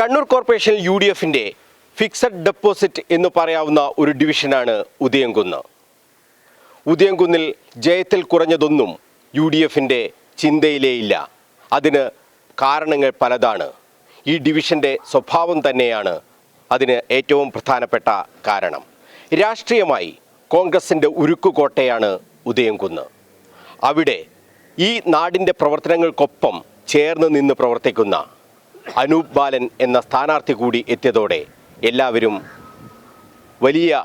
Kannur corporation U D എഫിന്റെ fixed deposit എന്ന് പറയാവുന്ന ഒരു ഡിവിഷനാണ് ഉദയംകുന്ന്. ഉദയംകുന്നിൽ ജയത്തിൽ കുറഞ്ഞതൊന്നും യു ഡി എഫിന്റെ ചിന്തയിലേയില്ല. അതിന് കാരണങ്ങൾ പലതാണ്. ഈ ഡിവിഷന്റെ സ്വഭാവം തന്നെയാണ് അതിന് ഏറ്റവും പ്രധാനപ്പെട്ട കാരണം. രാഷ്ട്രീയമായി കോൺഗ്രസിന്റെ ഉരുക്കുകോട്ടയാണ് ഉദയംകുന്ന്. അവിടെ ഈ നാടിന്റെ പ്രവർത്തനങ്ങൾക്കൊപ്പം ചേർന്ന് നിന്ന് പ്രവർത്തിക്കുന്ന അനൂപ് ബാലൻ എന്ന സ്ഥാനാർത്ഥി കൂടി എത്തിയതോടെ എല്ലാവരും വലിയ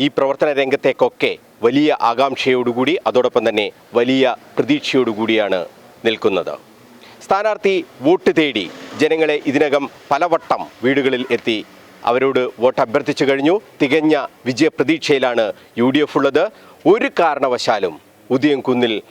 ഈ പ്രവർത്തന രംഗത്തേക്കൊക്കെ വലിയ ആകാംക്ഷയോടുകൂടി അതോടൊപ്പം തന്നെ വലിയ പ്രതീക്ഷയോടുകൂടിയാണ് നിൽക്കുന്നത്. സ്ഥാനാർത്ഥി വോട്ട് തേടി ജനങ്ങളെ ഇതിനകം പലവട്ടം വീടുകളിൽ എത്തി അവരോട് വോട്ട് അഭ്യർത്ഥിച്ചു കഴിഞ്ഞു. തികഞ്ഞ വിജയപ്രതീക്ഷയിലാണ് യു ഡി എഫ് ഉള്ളത്. ഒരു കാരണവശാലും ഉദയം കുന്നിൽ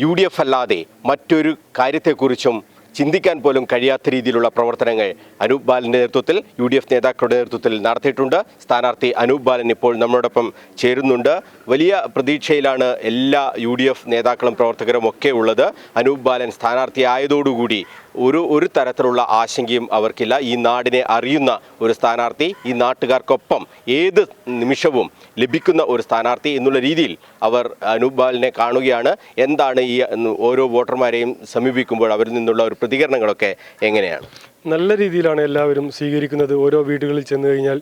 യു ഡി എഫ് അല്ലാതെ മറ്റൊരു കാര്യത്തെക്കുറിച്ചും ചിന്തിക്കാൻ പോലും കഴിയാത്ത രീതിയിലുള്ള പ്രവർത്തനങ്ങൾ അനൂപ് ബാലിന്റെ നേതൃത്വത്തിൽ യു ഡി എഫ് നേതാക്കളുടെ നേതൃത്വത്തിൽ നടത്തിയിട്ടുണ്ട്. സ്ഥാനാർത്ഥി അനൂപ് ബാലൻ ഇപ്പോൾ നമ്മളോടൊപ്പം ചേരുന്നുണ്ട്. വലിയ പ്രതീക്ഷയിലാണ് എല്ലാ യു നേതാക്കളും പ്രവർത്തകരും ഒക്കെ ഉള്ളത്. അനൂപ് ബാലൻ സ്ഥാനാർത്ഥിയായതോടുകൂടി ഒരു ഒരു തരത്തിലുള്ള ആശങ്കയും അവർക്കില്ല. ഈ നാടിനെ അറിയുന്ന ഒരു സ്ഥാനാർത്ഥി ഈ നാട്ടുകാർക്കൊപ്പം ഏത് നിമിഷവും ലഭിക്കുന്ന ഒരു സ്ഥാനാർത്ഥി എന്നുള്ള രീതിയിൽ അവർ അനൂപ് ബാലിനെ കാണുകയാണ്. എന്താണ് ഈ ഓരോ വോട്ടർമാരെയും സമീപിക്കുമ്പോൾ അവരിൽ നിന്നുള്ള ഒരു പ്രതികരണങ്ങളൊക്കെ എങ്ങനെയാണ്? നല്ല രീതിയിലാണ് എല്ലാവരും സ്വീകരിക്കുന്നത്. ഓരോ വീടുകളിൽ ചെന്ന് കഴിഞ്ഞാൽ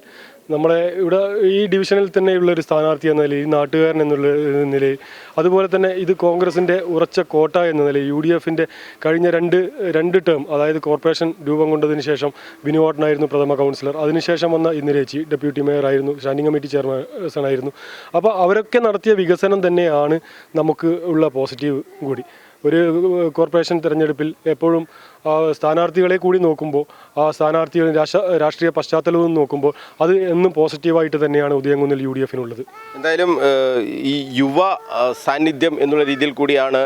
നമ്മളെ ഇവിടെ ഈ ഡിവിഷനിൽ തന്നെയുള്ള ഒരു സ്ഥാനാർത്ഥി എന്ന നിലയിൽ നാട്ടുകാരൻ എന്നുള്ള നിലയിൽ അതുപോലെ തന്നെ ഇത് കോൺഗ്രസിന്റെ ഉറച്ച കോട്ട എന്ന നിലയിൽ യു ഡി എഫിന്റെ കഴിഞ്ഞ രണ്ട് രണ്ട് ടേം അതായത് കോർപ്പറേഷൻ രൂപം കൊണ്ടതിന് ശേഷം ബിനുവാട്ടനായിരുന്നു പ്രഥമ കൗൺസിലർ. അതിനുശേഷം വന്ന ഇന്ദിരേച്ചി ഡെപ്യൂട്ടി മേയർ ആയിരുന്നു സ്റ്റാൻഡിംഗ് കമ്മിറ്റി ചെയർപേഴ്സൺ ആയിരുന്നു. അപ്പോൾ അവരൊക്കെ നടത്തിയ വികസനം തന്നെയാണ് നമുക്ക് ഉള്ള പോസിറ്റീവ് കൂടി. ഒരു കോർപ്പറേഷൻ തിരഞ്ഞെടുപ്പിൽ എപ്പോഴും സ്ഥാനാർത്ഥികളെ കൂടി നോക്കുമ്പോൾ ആ സ്ഥാനാർത്ഥികളും രാഷ്ട്ര രാഷ്ട്രീയ പശ്ചാത്തലവും നോക്കുമ്പോൾ അത് എന്നും പോസിറ്റീവായിട്ട് തന്നെയാണ് ഉദയംകുന്നിൽ യു ഡി എഫിനുള്ളത് എന്തായാലും ഈ യുവ സാന്നിധ്യം എന്നുള്ള രീതിയിൽ കൂടിയാണ്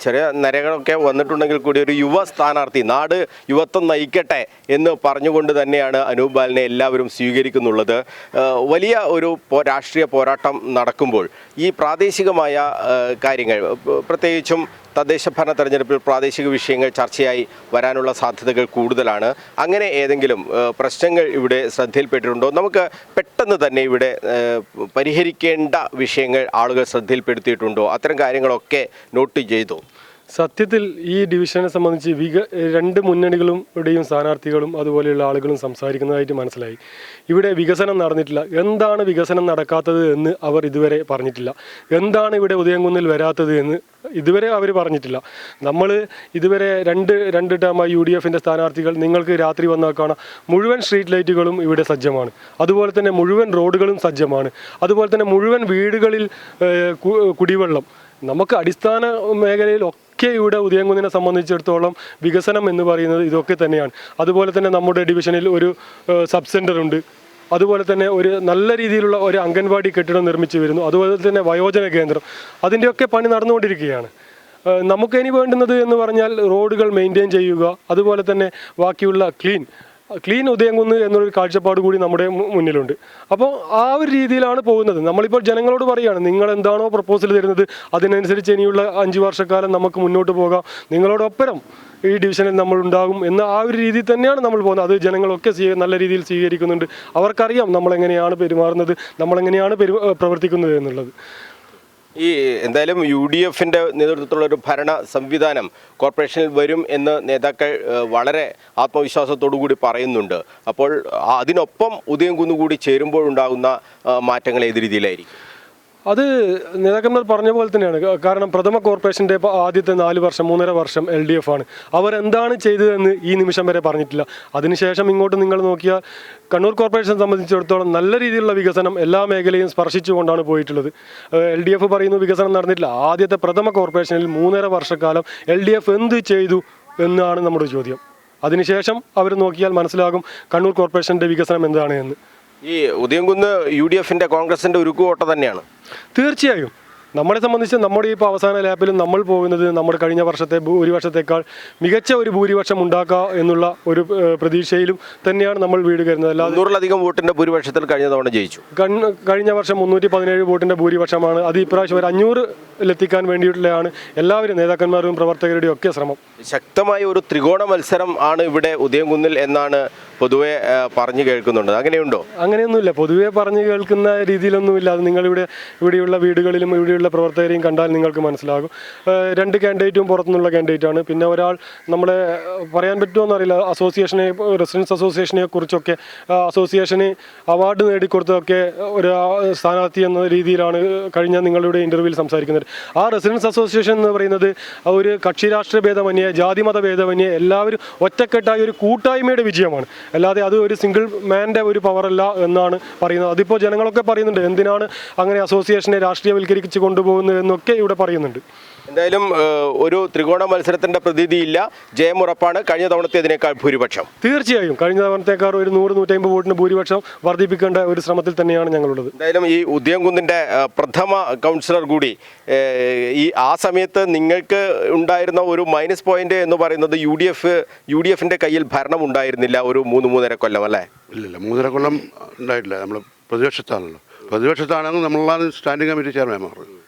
ചെറിയ നരകളൊക്കെ വന്നിട്ടുണ്ടെങ്കിൽ കൂടി ഒരു യുവ സ്ഥാനാർത്ഥി നാട് യുവത്വം നയിക്കട്ടെ എന്ന് പറഞ്ഞുകൊണ്ട് തന്നെയാണ് അനൂപ് ബാലിനെ എല്ലാവരും സ്വീകരിക്കുന്നുള്ളത്. വലിയ ഒരു രാഷ്ട്രീയ പോരാട്ടം നടക്കുമ്പോൾ ഈ പ്രാദേശികമായ കാര്യങ്ങൾ പ്ര- പ്രത്യേകിച്ചും തദ്ദേശ ഭരണ തെരഞ്ഞെടുപ്പിൽ പ്രാദേശിക വിഷയങ്ങൾ ചർച്ചയായി വരാനുള്ള സാധ്യതകൾ കൂടുതലാണ്. അങ്ങനെ ഏതെങ്കിലും പ്രശ്നങ്ങൾ ഇവിടെ ശ്രദ്ധയിൽപ്പെട്ടിട്ടുണ്ടോ? നമുക്ക് പെട്ടെന്ന് തന്നെ ഇവിടെ പരിഹരിക്കേണ്ട വിഷയങ്ങൾ ആളുകൾ ശ്രദ്ധയിൽപ്പെടുത്തിയിട്ടുണ്ടോ? അത്തരം കാര്യങ്ങളൊക്കെ നോട്ട് ചെയ്തു. സത്യത്തിൽ ഈ ഡിവിഷനെ സംബന്ധിച്ച് വിക രണ്ട് മുന്നണികളും ഇവിടെയും സ്ഥാനാർത്ഥികളും അതുപോലെയുള്ള ആളുകളും സംസാരിക്കുന്നതായിട്ട് മനസ്സിലായി. ഇവിടെ വികസനം നടന്നിട്ടില്ല. എന്താണ് വികസനം നടക്കാത്തത് എന്ന് അവർ ഇതുവരെ പറഞ്ഞിട്ടില്ല. എന്താണ് ഇവിടെ ഉദയംകുന്നിൽ വരാത്തത് എന്ന് ഇതുവരെ അവർ പറഞ്ഞിട്ടില്ല. നമ്മൾ ഇതുവരെ രണ്ട് രണ്ട് ടേമായി യു ഡി എഫിന്റെ സ്ഥാനാർത്ഥികൾ നിങ്ങൾക്ക് രാത്രി വന്നാൽ കാണാം. മുഴുവൻ സ്ട്രീറ്റ് ലൈറ്റുകളും ഇവിടെ സജ്ജമാണ്. അതുപോലെ തന്നെ മുഴുവൻ റോഡുകളും സജ്ജമാണ്. അതുപോലെ തന്നെ മുഴുവൻ വീടുകളിൽ കുടിവെള്ളം. നമുക്ക് അടിസ്ഥാന മേഖലയിൽ ഇവിടെ ഉദയംകുന്നിനെ സംബന്ധിച്ചിടത്തോളം വികസനം എന്ന് പറയുന്നത് ഇതൊക്കെ തന്നെയാണ്. അതുപോലെ തന്നെ നമ്മുടെ ഡിവിഷനിൽ ഒരു സബ് സെന്റർ ഉണ്ട്. അതുപോലെ തന്നെ ഒരു നല്ല രീതിയിലുള്ള ഒരു അംഗൻവാടി കെട്ടിടം നിർമ്മിച്ചു വരുന്നു. അതുപോലെ തന്നെ വയോജന കേന്ദ്രം. അതിന്റെയൊക്കെ പണി നടന്നുകൊണ്ടിരിക്കുകയാണ്. നമുക്കിനി വേണ്ടുന്നത് എന്ന് പറഞ്ഞാൽ റോഡുകൾ മെയിന്റെയിൻ ചെയ്യുക. അതുപോലെ തന്നെ ബാക്കിയുള്ള ക്ലീൻ ക്ലീൻ ഉദയംകുന്ന് എന്നൊരു കാഴ്ചപ്പാട് കൂടി നമ്മുടെ മുന്നിലുണ്ട്. അപ്പോൾ ആ ഒരു രീതിയിലാണ് പോകുന്നത്. നമ്മളിപ്പോൾ ജനങ്ങളോട് പറയുകയാണ് നിങ്ങൾ എന്താണോ പ്രപ്പോസൽ തരുന്നത് അതിനനുസരിച്ച് ഇനിയുള്ള അഞ്ച് വർഷക്കാലം നമുക്ക് മുന്നോട്ട് പോകാം. നിങ്ങളോടൊപ്പം ഈ ഡിവിഷനിൽ നമ്മൾ ഉണ്ടാകും എന്ന ആ ഒരു രീതിയിൽ തന്നെയാണ് നമ്മൾ പോകുന്നത്. അത് ജനങ്ങളൊക്കെ നല്ല രീതിയിൽ സ്വീകരിക്കുന്നുണ്ട്. അവർക്കറിയാം നമ്മളെങ്ങനെയാണ് പെരുമാറുന്നത് നമ്മളെങ്ങനെയാണ് പെരു പ്രവർത്തിക്കുന്നത് എന്നുള്ളത്. ഈ എന്തായാലും യു ഡി എഫിന്റെ നേതൃത്വത്തിലുള്ള ഒരു ഭരണ സംവിധാനം കോർപ്പറേഷനിൽ വരും എന്ന് നേതാക്കൾ വളരെ ആത്മവിശ്വാസത്തോടു കൂടി പറയുന്നുണ്ട്. അപ്പോൾ അതിനൊപ്പം ഉദയം കുന്നുകൂടി ചേരുമ്പോഴുണ്ടാകുന്ന മാറ്റങ്ങൾ ഏത് രീതിയിലായിരിക്കും? അത് നേതാക്കന്മാർ പറഞ്ഞ പോലെ തന്നെയാണ്. കാരണം പ്രഥമ കോർപ്പറേഷന്റെ ആദ്യത്തെ നാല് വർഷം മൂന്നര വർഷം എൽ ഡി എഫ് ആണ്. അവരെന്താണ് ചെയ്തതെന്ന് ഈ നിമിഷം വരെ പറഞ്ഞിട്ടില്ല. അതിനുശേഷം ഇങ്ങോട്ട് നിങ്ങൾ നോക്കിയാൽ കണ്ണൂർ കോർപ്പറേഷൻ സംബന്ധിച്ചിടത്തോളം നല്ല രീതിയിലുള്ള വികസനം എല്ലാ മേഖലയും സ്പർശിച്ചുകൊണ്ടാണ് പോയിട്ടുള്ളത്. എൽ ഡി എഫ് പറയുന്നു വികസനം നടന്നിട്ടില്ല. ആദ്യത്തെ പ്രഥമ കോർപ്പറേഷനിൽ മൂന്നര വർഷക്കാലം എൽ ഡി എഫ് എന്ത് ചെയ്തു എന്നാണ് നമ്മുടെ ചോദ്യം. അതിനുശേഷം അവർ നോക്കിയാൽ മനസ്സിലാകും കണ്ണൂർ കോർപ്പറേഷന്റെ വികസനം എന്താണ് എന്ന്. ഈ ഉദയംകുന്ന് യു ഡി എഫിന്റെ കോൺഗ്രസിന്റെ ഉരുക്കുകോട്ട തന്നെയാണ്. തീർച്ചയായും. നമ്മളെ സംബന്ധിച്ച് നമ്മുടെ ഇപ്പോൾ അവസാന ലാപ്പിലും നമ്മൾ പോകുന്നത് നമ്മുടെ കഴിഞ്ഞ വർഷത്തെ ഭൂരിപക്ഷത്തേക്കാൾ മികച്ച ഒരു ഭൂരിപക്ഷം ഉണ്ടാക്കുക എന്നുള്ള ഒരു പ്രതീക്ഷയിലും തന്നെയാണ് നമ്മൾ വീട് കരുതുന്നത് അല്ലാതെ നൂറിലധികം വോട്ടിന്റെ ഭൂരിപക്ഷത്തിൽ കഴിഞ്ഞ തവണ ജയിച്ചു. കഴിഞ്ഞ വർഷം മുന്നൂറ്റി പതിനേഴ് വോട്ടിന്റെ ഭൂരിപക്ഷമാണ്. അത് ഇപ്രാവശ്യം ഒരു അഞ്ഞൂറിലെത്തിക്കാൻ വേണ്ടിയിട്ടുള്ളതാണ് എല്ലാവരും നേതാക്കന്മാരും പ്രവർത്തകരുടെയും ഒക്കെ ശ്രമം. ശക്തമായ ഒരു ത്രികോണ മത്സരം ആണ് ഇവിടെ ഉദയംകുന്നിൽ എന്നാണ് പൊതുവെ പറഞ്ഞു കേൾക്കുന്നുണ്ട്. അങ്ങനെയുണ്ടോ? അങ്ങനെയൊന്നുമില്ല. പൊതുവെ പറഞ്ഞു കേൾക്കുന്ന രീതിയിലൊന്നുമില്ല. അത് നിങ്ങളിവിടെ ഇവിടെയുള്ള വീടുകളിലും ഇവിടെയുള്ള പ്രവർത്തകരെയും കണ്ടാൽ നിങ്ങൾക്ക് മനസ്സിലാകും. രണ്ട് കാൻഡിഡേറ്റും പുറത്തുനിന്നുള്ള കാൻഡിഡേറ്റാണ്. പിന്നെ ഒരാൾ നമ്മളെ പറയാൻ പറ്റുമോ അറിയില്ല. അസോസിയേഷനെ റെസിഡൻസ് അസോസിയേഷനെ കുറിച്ചൊക്കെ അസോസിയേഷന് അവാർഡ് നേടിക്കൊടുത്തതൊക്കെ ഒരു സ്ഥാനാർത്ഥി എന്ന രീതിയിലാണ് കഴിഞ്ഞ നിങ്ങളുടെ ഇന്റർവ്യൂവിൽ സംസാരിക്കുന്നത്. ആ റെസിഡൻസ് അസോസിയേഷൻ എന്ന് പറയുന്നത് ഒരു കക്ഷി രാഷ്ട്രീയ ഭേദമന്യേ ജാതിമത ഭേദമന്യേ എല്ലാവരും ഒറ്റക്കെട്ടായ ഒരു കൂട്ടായ്മയുടെ വിജയമാണ്. അല്ലാതെ അത് ഒരു സിംഗിൾ മാന്റെ ഒരു പവറല്ല എന്നാണ് പറയുന്നത്. അതിപ്പോൾ ജനങ്ങളൊക്കെ പറയുന്നുണ്ട് എന്തിനാണ് അങ്ങനെ അസോസിയേഷനെ രാഷ്ട്രീയവൽക്കരിച്ച് കൊണ്ടുപോകുന്നത് എന്നൊക്കെ ഇവിടെ പറയുന്നുണ്ട്. എന്തായാലും ഒരു ത്രികോണ മത്സരത്തിന്റെ പ്രതീതിയില്ല. ജയമുറപ്പാണ് കഴിഞ്ഞ തവണത്തേതിനേക്കാൾ ഭൂരിപക്ഷം. തീർച്ചയായും. കഴിഞ്ഞ തവണത്തേക്കാൾ ഒരു നൂറ് നൂറ്റമ്പത് വോട്ടിന് ഭൂരിപക്ഷം വർദ്ധിപ്പിക്കേണ്ട ഒരു ശ്രമത്തിൽ തന്നെയാണ് ഞങ്ങളുള്ളത്. എന്തായാലും ഈ ഉദയംകുന്നിന്റെ പ്രഥമ കൗൺസിലർ കൂടി ഈ ആ സമയത്ത് നിങ്ങൾക്ക് ഉണ്ടായിരുന്ന ഒരു മൈനസ് പോയിന്റ് എന്ന് പറയുന്നത് U D F U D എഫിന്റെ കയ്യിൽ ഭരണം ഉണ്ടായിരുന്നില്ല ഒരു മൂന്ന് മൂന്നര കൊല്ലം അല്ലേ? ഇല്ല മൂന്നര കൊല്ലം ഉണ്ടായിട്ടില്ല. നമ്മൾ പ്രതിപക്ഷത്താണല്ലോ. പ്രതിപക്ഷത്താണെന്ന് നമ്മളാണ് സ്റ്റാൻഡിംഗ് കമ്മിറ്റി ചെയർമാൻ ചെയർമാൻമാർ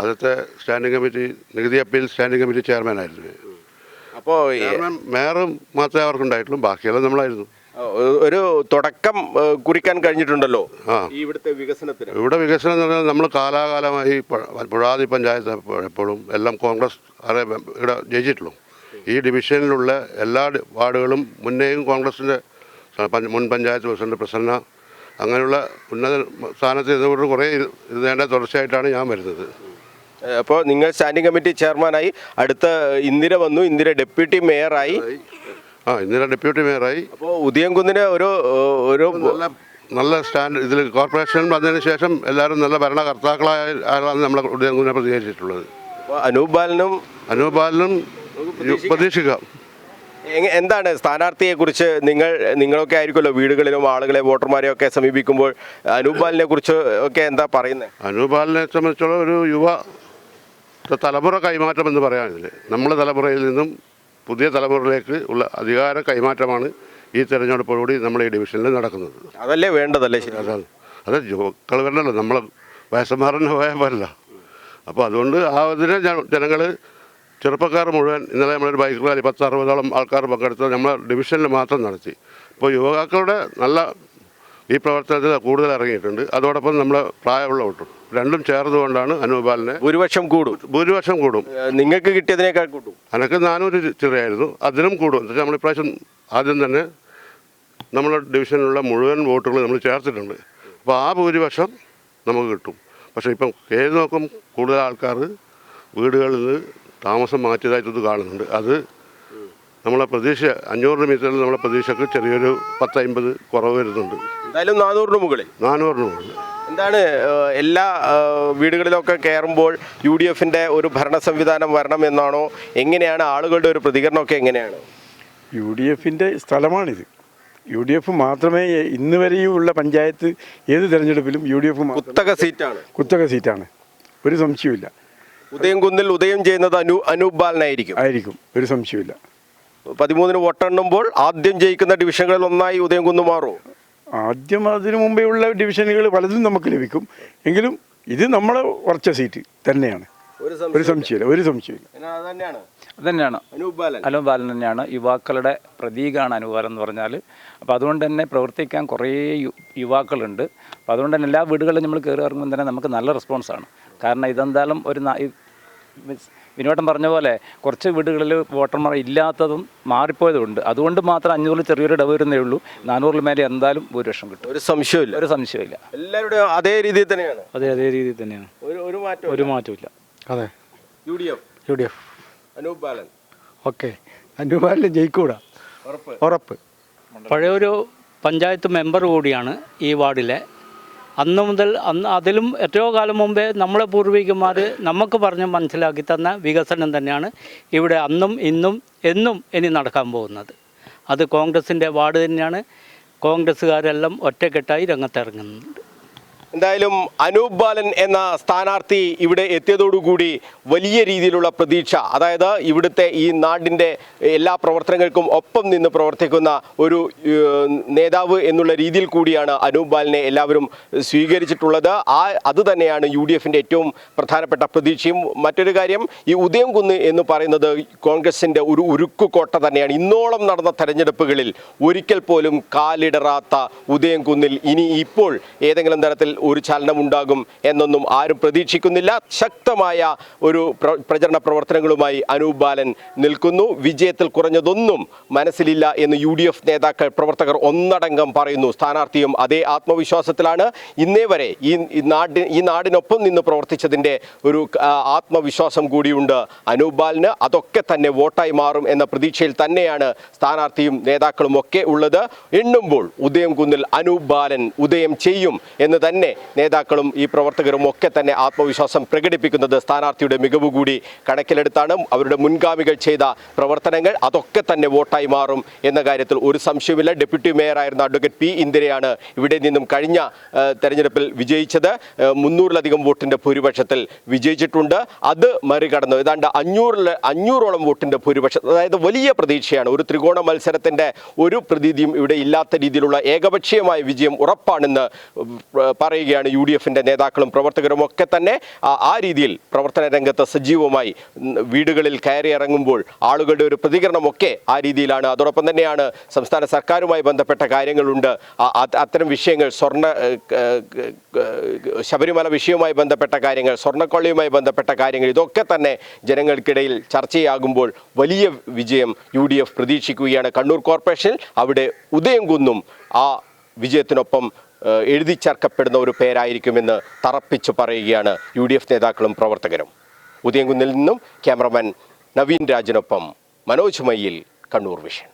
ആദ്യത്തെ സ്റ്റാൻഡിംഗ് കമ്മിറ്റി നികുതി അപ്പീൽ സ്റ്റാൻഡിംഗ് കമ്മിറ്റി ചെയർമാനായിരുന്നു അപ്പോൾ മേയറും മാത്രമേ അവർക്കുണ്ടായിട്ടുള്ളൂ ബാക്കിയെല്ലാം നമ്മളായിരുന്നു. ഒരു തുടക്കം കുറിക്കാൻ കഴിഞ്ഞിട്ടുണ്ടല്ലോ ഇവിടുത്തെ വികസനത്തിന്. ഇവിടെ വികസനം എന്ന് പറഞ്ഞാൽ നമ്മൾ കാലാകാലമായി പുഴാതി പഞ്ചായത്ത് എപ്പോഴും എല്ലാം കോൺഗ്രസ് അറേ ഇവിടെ ജയിച്ചിട്ടുള്ളൂ. ഈ ഡിവിഷനിലുള്ള എല്ലാ വാർഡുകളും മുന്നേയും കോൺഗ്രസിന്റെ മുൻ പഞ്ചായത്ത് പ്രസിഡന്റ് പ്രസന്ന അങ്ങനെയുള്ള ഉന്നത സ്ഥാനത്ത് ഇതുകൊണ്ട് കുറേ ഇത് തുടർച്ചയായിട്ടാണ് ഞാൻ വരുന്നത്. അപ്പോൾ നിങ്ങൾ സ്റ്റാൻഡിംഗ് കമ്മിറ്റി ചെയർമാനായി അടുത്ത ഇന്ദിര വന്നു. ഇന്ദിര ഡെപ്യൂട്ടി മേയറായി. ആ ഇന്ദിര ഡെപ്യൂട്ടി മേയറായി. അപ്പോൾ ഉദയംകുന്നിന് ഒരു ഒരു നല്ല നല്ല സ്റ്റാൻഡ് ഇതിൽ കോർപ്പറേഷൻ വന്നതിന് ശേഷം എല്ലാവരും നല്ല ഭരണകർത്താക്കളായ ആളാണ് നമ്മൾ ഉദയംകുന്നിനെ പ്രതികരിച്ചിട്ടുള്ളത്. അനൂപ് ബാലനും അനൂപ് ബാലനും പ്രതീക്ഷിക്കാം. എന്താണ് സ്ഥാനാർത്ഥിയെ കുറിച്ച് നിങ്ങൾ നിങ്ങളൊക്കെ ആയിരിക്കുമല്ലോ വീടുകളിലും ആളുകളെ വോട്ടർമാരെ ഒക്കെ സമീപിക്കുമ്പോൾ അനൂപ് ബാലിനെ കുറിച്ച് ഒക്കെ എന്താ പറയുന്നത് അനൂപ് ബാലിനെ സംബന്ധിച്ചോളം ഒരു യുവ തലമുറ കൈമാറ്റം എന്ന് പറയാൻ ഇതിൽ നമ്മുടെ തലമുറയിൽ നിന്നും പുതിയ തലമുറയിലേക്ക് ഉള്ള അധികാര കൈമാറ്റമാണ് ഈ തെരഞ്ഞെടുപ്പോടുകൂടി നമ്മുടെ ഈ ഡിവിഷനിൽ നടക്കുന്നത്. അതല്ലേ വേണ്ടതല്ലേ അതാണ്. അത് ജോക്കൾ വരണല്ലോ നമ്മൾ വയസ്സന്മാരനെ പോയാൽ പോരല്ല അപ്പോൾ അതുകൊണ്ട് ആ ഇതിനെ ജനങ്ങൾ ചെറുപ്പക്കാർ മുഴുവൻ ഇന്നലെ നമ്മളൊരു ബൈക്ക് റാലി പത്ത് അറുപതോളം ആൾക്കാർ പങ്കെടുത്ത് നമ്മൾ ഡിവിഷനിൽ മാത്രം നടത്തി. അപ്പോൾ യുവാക്കളുടെ നല്ല ഈ പ്രവർത്തനത്തിൽ കൂടുതൽ ഇറങ്ങിയിട്ടുണ്ട്. അതോടൊപ്പം നമ്മൾ പ്രായമുള്ള വോട്ടും രണ്ടും ചേർന്നുകൊണ്ടാണ് അനൂപാലിനെ ഭൂരിപക്ഷം കൂടും. ഭൂരിപക്ഷം കൂടും. നിങ്ങൾക്ക് കിട്ടിയതിനേക്കാൾ കൂട്ടും അനക്ക് നാനൂറ് ചെറിയായിരുന്നു. അതിനും കൂടും. എന്ന് വെച്ചാൽ നമ്മളിപ്രാവശ്യം ആദ്യം തന്നെ നമ്മുടെ ഡിവിഷനിലുള്ള മുഴുവൻ വോട്ടുകൾ നമ്മൾ ചേർത്തിട്ടുണ്ട്. അപ്പോൾ ആ ഭൂരിപക്ഷം നമുക്ക് കിട്ടും. പക്ഷേ ഇപ്പം ഏത് നോക്കും കൂടുതൽ ആൾക്കാർ വീടുകളിൽ നിന്ന് താമസം മാറ്റിയതായിട്ടൊന്ന് കാണുന്നുണ്ട്. അത് നമ്മളെ പ്രതീക്ഷ അഞ്ഞൂറ് മീറ്ററിൽ നമ്മളെ പ്രതീക്ഷക്ക് ചെറിയൊരു പത്തമ്പത് കുറവ് വരുന്നുണ്ട്. എന്തായാലും നാനൂറിന് മുകളിൽ. നാനൂറിന് മുകളിൽ. എന്താണ് എല്ലാ വീടുകളിലൊക്കെ കയറുമ്പോൾ യു ഡി എഫിന്റെ ഒരു ഭരണ സംവിധാനം വരണം എന്നാണോ? എങ്ങനെയാണ് ആളുകളുടെ ഒരു പ്രതികരണമൊക്കെ എങ്ങനെയാണ്? യു ഡി എഫിന്റെ സ്ഥലമാണിത്. യു ഡി എഫ് മാത്രമേ ഇന്ന് വരെയും ഉള്ള പഞ്ചായത്ത് ഏത് തിരഞ്ഞെടുപ്പിലും യു ഡി എഫ് കുത്തക സീറ്റാണ്. കുത്തക സീറ്റാണ്. ഒരു സംശയമില്ല ഉദയംകുന്നിൽ ഉദയം ചെയ്യുന്നത് അനു അനൂപ് ബാലനായിരിക്കും ആയിരിക്കും. ഒരു സംശയമില്ല പതിമൂന്നിന് വോട്ടെണ്ണുമ്പോൾ ആദ്യം ജയിക്കുന്ന ഡിവിഷനുകളിൽ ഒന്നായി ഉദയംകുന്ന് മാറും ആദ്യം അതിനു മുമ്പേ ഉള്ള ഡിവിഷനുകൾ പലതും നമുക്ക് ലഭിക്കും. എങ്കിലും ഇത് നമ്മളെ ഉറച്ച സീറ്റ് തന്നെയാണ്. ഒരു ഒരു സംശയമില്ല ഒരു സംശയമില്ല തന്നെയാണ് തന്നെയാണ് അനൂപ് ബാലൻ. ബാലൻ തന്നെയാണ്. യുവാക്കളുടെ പ്രതീകമാണ് അനുബാലൻ എന്ന് പറഞ്ഞാൽ അപ്പോൾ അതുകൊണ്ട് തന്നെ പ്രവർത്തിക്കാൻ കുറേ യു- യുവാക്കളുണ്ട്. അപ്പോൾ അതുകൊണ്ട് തന്നെ എല്ലാ വീടുകളിലും നമ്മൾ കയറി ഇറങ്ങുമ്പോൾ തന്നെ നമുക്ക് നല്ല റെസ്പോൺസാണ് കാരണം ഇതെന്തായാലും ഒരു വിനോദം പറഞ്ഞ പോലെ കുറച്ച് വീടുകളിൽ വോട്ടർമാർ ഇല്ലാത്തതും മാറിപ്പോയതുണ്ട്. അതുകൊണ്ട് മാത്രം അഞ്ഞൂറിൽ ചെറിയൊരു ഇടവ് വരുന്നേ ഉള്ളൂ. നാനൂറിൽ മേലെ എന്തായാലും ഭൂരിപക്ഷം കിട്ടും. ഒരു സംശയമില്ല ഒരു സംശയമില്ല എല്ലാവരുടെയും അതേ രീതിയിൽ തന്നെയാണ്. അതെ അതേ രീതിയിൽ തന്നെയാണ്. ഒരു ഒരു മാറ്റം ഒരു മാറ്റമില്ല അതെ. U D F U D F Anoop Balan. Okay. Anoop Balan ജയിക്കൂടാ? ഉറപ്പ്. ഉറപ്പ്. പഴയൊരു പഞ്ചായത്ത് മെമ്പർ കൂടിയാണ് ഈ വാർഡിലെ അന്ന് മുതൽ അന്ന് അതിലും എത്രയോ കാലം മുമ്പേ നമ്മളെ പൂർവികന്മാർ നമുക്ക് പറഞ്ഞ് മനസ്സിലാക്കി തന്ന വികസനം തന്നെയാണ് ഇവിടെ അന്നും ഇന്നും എന്നും ഇനി നടക്കാൻ പോകുന്നത്. അത് കോൺഗ്രസിന്റെ വാർഡ് തന്നെയാണ്. കോൺഗ്രസ്സുകാരെല്ലാം ഒറ്റക്കെട്ടായി രംഗത്തിറങ്ങുന്നുണ്ട്. എന്തായാലും അനൂപ് ബാലൻ എന്ന സ്ഥാനാർത്ഥി ഇവിടെ എത്തിയതോടുകൂടി വലിയ രീതിയിലുള്ള പ്രതീക്ഷ. അതായത് ഇവിടുത്തെ ഈ നാടിന്റെ എല്ലാ പ്രവർത്തനങ്ങൾക്കും ഒപ്പം നിന്ന് പ്രവർത്തിക്കുന്ന ഒരു നേതാവ് എന്നുള്ള രീതിയിൽ കൂടിയാണ് അനൂപ് ബാലനെ എല്ലാവരും സ്വീകരിച്ചിട്ടുള്ളത്. ആ അത് തന്നെയാണ് യു ഡി എഫിന്റെ ഏറ്റവും പ്രധാനപ്പെട്ട പ്രതീക്ഷയും. മറ്റൊരു കാര്യം ഈ ഉദയംകുന്ന് എന്ന് പറയുന്നത് കോൺഗ്രസിന്റെ ഒരു ഉരുക്കുകോട്ട തന്നെയാണ്. ഇന്നോളം നടന്ന തെരഞ്ഞെടുപ്പുകളിൽ ഒരിക്കൽ പോലും കാലിടറാത്ത ഉദയംകുന്നിൽ ഇനി ഇപ്പോൾ ഏതെങ്കിലും തരത്തിൽ ഒരു ചലനം ഉണ്ടാകും എന്നൊന്നും ആരും പ്രതീക്ഷിക്കുന്നില്ല. ശക്തമായ ഒരു പ്ര- പ്രചരണ പ്രവർത്തനങ്ങളുമായി അനൂപ് ബാലൻ നിൽക്കുന്നു. വിജയത്തിൽ കുറഞ്ഞതൊന്നും മനസ്സിലില്ല എന്ന് യു ഡി എഫ് നേതാക്കൾ പ്രവർത്തകർ ഒന്നടങ്കം പറയുന്നു. സ്ഥാനാർത്ഥിയും അതേ ആത്മവിശ്വാസത്തിലാണ്. ഇന്നേ വരെ ഈ നാടി ഈ നാടിനൊപ്പം നിന്ന് പ്രവർത്തിച്ചതിന്റെ ഒരു ആത്മവിശ്വാസം കൂടിയുണ്ട് അനൂപ് ബാലിന്. അതൊക്കെ തന്നെ വോട്ടായി മാറും എന്ന പ്രതീക്ഷയിൽ തന്നെയാണ് സ്ഥാനാർത്ഥിയും നേതാക്കളും ഒക്കെ ഉള്ളത്. എണ്ണുമ്പോൾ ഉദയം കുന്നിൽ അനൂപ് ബാലൻ ഉദയം ചെയ്യും എന്ന് തന്നെ നേതാക്കളും ഈ പ്രവർത്തകരും ഒക്കെ തന്നെ ആത്മവിശ്വാസം പ്രകടിപ്പിക്കുന്നത് സ്ഥാനാർത്ഥിയുടെ മികവ് കൂടി കണക്കിലെടുത്താണ്. അവരുടെ മുൻഗാമികൾ ചെയ്ത പ്രവർത്തനങ്ങൾ അതൊക്കെ തന്നെ വോട്ടായി മാറും എന്ന കാര്യത്തിൽ ഒരു സംശയവുമില്ല. ഡെപ്യൂട്ടി മേയറായിരുന്ന അഡ്വക്കേറ്റ് പി ഇന്ദിരയാണ് ഇവിടെ നിന്നും കഴിഞ്ഞ തെരഞ്ഞെടുപ്പിൽ വിജയിച്ചത്. മുന്നൂറിലധികം വോട്ടിന്റെ ഭൂരിപക്ഷത്തിൽ വിജയിച്ചിട്ടുണ്ട്. അത് മറികടന്നു. ഏതാണ്ട് അഞ്ഞൂറിൽ അഞ്ഞൂറോളം വോട്ടിന്റെ ഭൂരിപക്ഷം അതായത് വലിയ പ്രതീക്ഷയാണ്. ഒരു ത്രികോണ മത്സരത്തിന്റെ ഒരു പ്രതീതിയും ഇവിടെ ഇല്ലാത്ത രീതിയിലുള്ള ഏകപക്ഷീയമായ വിജയം ഉറപ്പാണെന്ന് പറയുകയാണ് യു ഡി എഫിന്റെ നേതാക്കളും പ്രവർത്തകരും ഒക്കെ തന്നെ. ആ- രീതിയിൽ പ്രവർത്തന രംഗത്ത് സജീവമായി വീടുകളിൽ കയറി ഇറങ്ങുമ്പോൾ ആളുകളുടെ ഒരു പ്രതികരണമൊക്കെ ആ രീതിയിലാണ്. അതോടൊപ്പം തന്നെയാണ് സംസ്ഥാന സർക്കാരുമായി ബന്ധപ്പെട്ട കാര്യങ്ങളുണ്ട്. അത്തരം വിഷയങ്ങൾ സ്വർണ ശബരിമല വിഷയവുമായി ബന്ധപ്പെട്ട കാര്യങ്ങൾ സ്വർണക്കൊള്ളയുമായി ബന്ധപ്പെട്ട കാര്യങ്ങൾ ഇതൊക്കെ തന്നെ ജനങ്ങൾക്കിടയിൽ ചർച്ചയാകുമ്പോൾ വലിയ വിജയം യു ഡി എഫ് പ്രതീക്ഷിക്കുകയാണ്. കണ്ണൂർ കോർപ്പറേഷനിൽ അവിടെ ഉദയം കുന്നും ആ വിജയത്തിനൊപ്പം എഴുതി ചേർക്കപ്പെടുന്ന ഒരു പേരായിരിക്കുമെന്ന് തറപ്പിച്ചു പറയുകയാണ് യു ഡി എഫ് നേതാക്കളും പ്രവർത്തകരും. ഉദയംകുന്നിൽ നിന്നും ക്യാമറമാൻ നവീൻ രാജിനൊപ്പം മനോജ് മയ്യിൽ കണ്ണൂർ വിഷൻ.